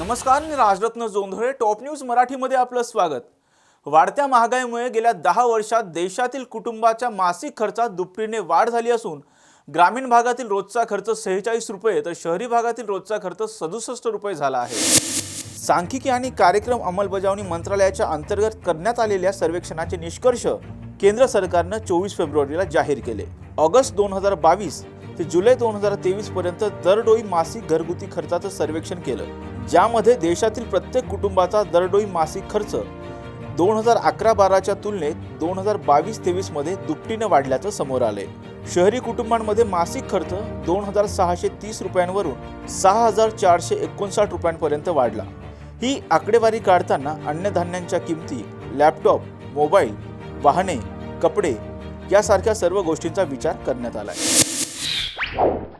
नमस्कार मी Rajratna Jondhale top news मराठीमध्ये आपलं स्वागत. वाढत्या महागाईमुळे गेल्या दहा वर्षात देशातील कुटुंबाच्या मासिक खर्चात दुपटीने वाढ झाली असून ग्रामीण भागातील रोजचा खर्च सेहेचाळीस रुपये तर शहरी भागातील रोजचा खर्च सदुसष्ट रुपये झाला आहे. सांख्यिकी आणि कार्यक्रम अंमलबजावणी मंत्रालयाच्या अंतर्गत करण्यात आलेल्या सर्वेक्षणाचे निष्कर्ष केंद्र सरकारनं चोवीस फेब्रुवारीला जाहीर केले. ऑगस्ट दोन हजार बावीस ते जुलै दोन हजार तेवीस पर्यंत दरडोई मासिक घरगुती खर्चाचं सर्वेक्षण केलं. ज्यामध्ये देशातील प्रत्येक कुटुंबाचा दरडोई मासिक खर्च दोन हजार अकरा बाराच्या तुलनेत दोन हजार बावीस तेवीसमध्ये दुपटीनं वाढल्याचं समोर आले शहरी कुटुंबांमध्ये मासिक खर्च दोन हजार सहाशे तीस रुपयांवरून सहा हजार चारशे एकोणसाठ रुपयांपर्यंत वाढला. ही आकडेवारी काढताना अन्नधान्यांच्या किमती लॅपटॉप मोबाईल वाहने कपडे यासारख्या सर्व गोष्टींचा विचार करण्यात आला आहे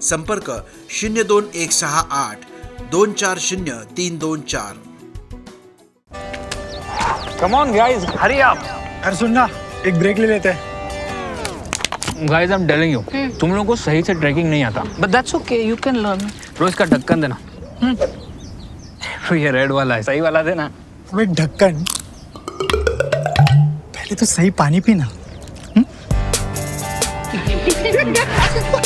संपर्क शून्य दोन एक सहा आठ दोन चार शून्य तीन दोन चार. Come on guys hurry up अरे सुन ना एक ब्रेक ले लेते हैं. Guys I am telling you तुम लोगों को सही से ट्रैकिंग नहीं आता. But that's okay, you can learn. रोज का ढक्कन देना. तो ये रेड वाला है सही वाला देना. अब एक ढक्कन. पहले तो सही पानी पीना.